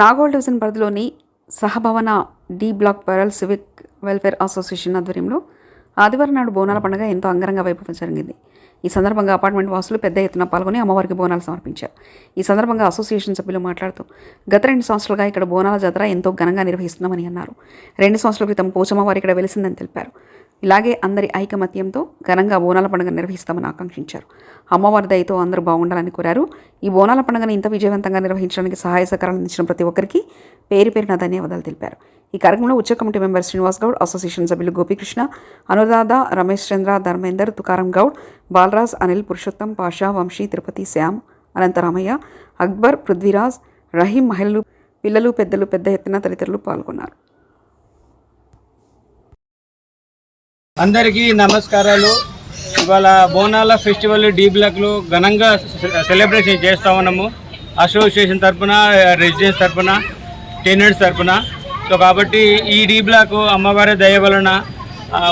Nagole division పరిధిలోని Sahabhavan D block Pearl Civic Welfare Association ఆధ్వర్యంలో ఆదివారం నాడు బోనాల పండుగ ఎంతో అంగరంగ వైభవం జరిగింది. ఈ సందర్భంగా అపార్ట్మెంట్ వాసులు పెద్ద ఎత్తున పాల్గొని అమ్మవారికి బోనాలు సమర్పించారు. ఈ సందర్భంగా అసోసియేషన్ సభ్యులు మాట్లాడుతూ గత రెండు సంవత్సరాలుగా ఇక్కడ బోనాల జాతర ఎంతో ఘనంగా నిర్వహిస్తున్నామని అన్నారు. రెండు సంవత్సరాల క్రితం పోచమ్మవారు ఇక్కడ వెలిసిందని తెలిపారు. ఇలాగే అందరి ఐకమత్యంతో ఘనంగా బోనాల పండుగ నిర్వహిస్తామని ఆకాంక్షించారు. అమ్మవారి దయతో అందరూ బాగుండాలని కోరారు. ఈ బోనాల పండుగను ఇంత విజయవంతంగా నిర్వహించడానికి సహాయ సహకారాలు అందించిన ప్రతి ఒక్కరికి పేరు పేరున ధన్యవాదాలు తెలిపారు. ఈ కార్యక్రమంలో ఉచ్చ committee member Srinivas Goud association సభ్యులు గోపీకృష్ణ అనురాధ రమేష్ చంద్ర ధర్మేందర్ తుకారం గౌడ్ బాలరాజ్ అనిల్ పురుషోత్తం పాషా వంశీ తిరుపతి శ్యామ్ అనంతరామయ్య అక్బర్ పృథ్వీరాజ్ రహీం మహిళలు పిల్లలు పెద్దలు పెద్ద ఎత్తున తదితరులు పాల్గొన్నారు. అందరికీ నమస్కారాలు. ఇవాళ బోనాల ఫెస్టివల్ డీ బ్లాక్లో ఘనంగా సెలబ్రేషన్ చేస్తూ ఉన్నాము. అసోసియేషన్ తరపున రెసిడెన్స్ తరఫున టెనెంట్స్ తరఫున సో కాబట్టి ఈ డీ బ్లాక్ అమ్మవారి దయ వలన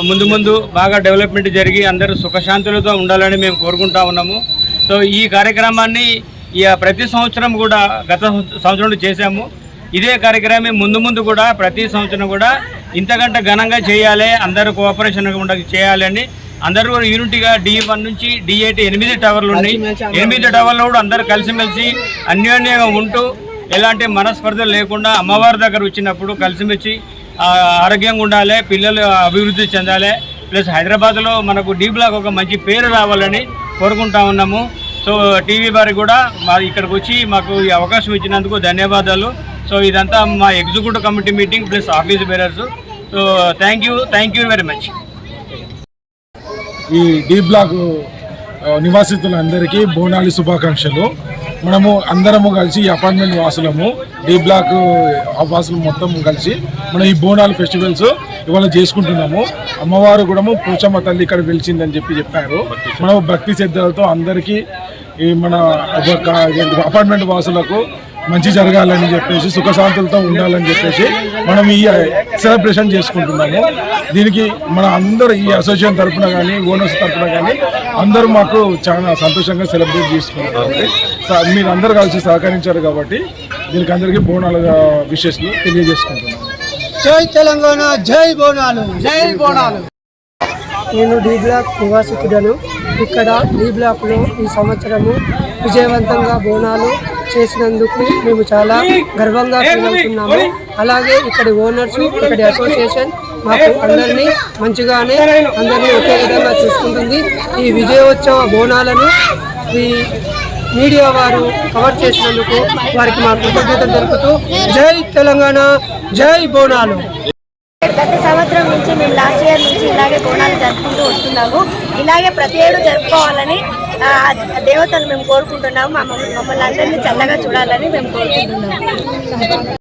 ముందు ముందు బాగా డెవలప్మెంట్ జరిగి అందరూ సుఖశాంతులతో ఉండాలని మేము కోరుకుంటా ఉన్నాము. సో ఈ కార్యక్రమాన్ని ఈ ప్రతి సంవత్సరం కూడా గత సంవత్సరం చేశాము. ఇదే కార్యక్రమం ముందు ముందు కూడా ప్రతి సంవత్సరం కూడా ఇంతకంటే ఘనంగా చేయాలి అందరూ కోఆపరేషన్ ఉండ చేయాలని అందరూ కూడా యూనిటీగా డి వన్ నుంచి డి ఎయిట్ ఎనిమిది టవర్లు ఉన్నాయి. ఎనిమిది టవర్లు కూడా అందరూ కలిసిమెలిసి అన్యోన్యంగా ఉంటూ ఎలాంటి మనస్పర్ధలు లేకుండా అమ్మవారి దగ్గర వచ్చినప్పుడు కలిసిమెలిసి ఆరోగ్యంగా ఉండాలి పిల్లలు అభివృద్ధి చెందాలి. ప్లస్ హైదరాబాద్లో మనకు డి బ్లాక్ ఒక మంచి పేరు రావాలని కోరుకుంటా ఉన్నాము. సో టీవీ వారికి కూడా మా ఇక్కడికి వచ్చి మాకు ఈ అవకాశం ఇచ్చినందుకు ధన్యవాదాలు. సో ఇదంతా మా executive committee meeting plus office bearers so thank you thank you very much ఈ డి బ్లాక్ నివాసితులందరికీ బోనాలి శుభాకాంక్షలు. మనము అందరము కలిసి ఈ అపార్ట్మెంట్ వాసులము డి బ్లాక్ ఆ వాసులు మొత్తం కలిసి మనం ఈ బోనాలు ఫెస్టివల్స్ ఇవాళ చేసుకుంటున్నాము. అమ్మవారు కూడా పోచమ్మ తల్లి ఇక్కడ వెలిచిందని చెప్పి చెప్పారు. మనం భక్తి శ్రద్ధలతో అందరికీ ఈ మన అపార్ట్మెంట్ వాసులకు మంచి జరగాలని చెప్పేసి సుఖశాంతులతో ఉండాలని చెప్పేసి మనం ఈ సెలబ్రేషన్ చేసుకుంటున్నాము. దీనికి మన అందరూ ఈ అసోసియేషన్ తరపున కానీ ఓనర్స్ తరపున కానీ అందరూ మాకు చాలా సంతోషంగా సెలబ్రేట్ చేసుకుంటారు స- మీరు అందరూ కలిసి సహకరించారు కాబట్టి దీనికి అందరికీ బోనాల విషయస్లు తెలియజేసుకుంటున్నాము. జై తెలంగాణ జై బోనాలు. జై బోనాలు. నేను డి బ్లాక్ నివాసితుడను. ఇక్కడ డి బ్లాక్లో ఈ సంవత్సరము విజయవంతంగా బోనాలు చేసినందుకు మేము చాలా గర్వంగా ఫీల్ అవుతున్నాము. అలాగే ఇక్కడి ఓనర్స్ ఇక్కడి అసోసియేషన్ మాకు అందరినీ మంచిగానే అందరినీ ఒకే విధంగా చూసుకుంటుంది. ఈ విజయోత్సవ బోనాలను ఈ మీడియా వారు కవర్ చేసినందుకు వారికి మా కృతజ్ఞతలు తెలుపుతూ జై తెలంగాణ జై బోనాలు. గత సంవత్సరం నుంచి మేము లాస్ట్ ఇయర్ నుంచి ఇలాగే బోనాలు జరుపుకుంటూ వస్తున్నాము. ఇలాగే ప్రతి ఏడు జరుపుకోవాలని దేవతలు మేము కోరుకుంటున్నాము. మా మమ్మల్ని అందరినీ చల్లగా చూడాలని మేము కోరుకుంటున్నాము.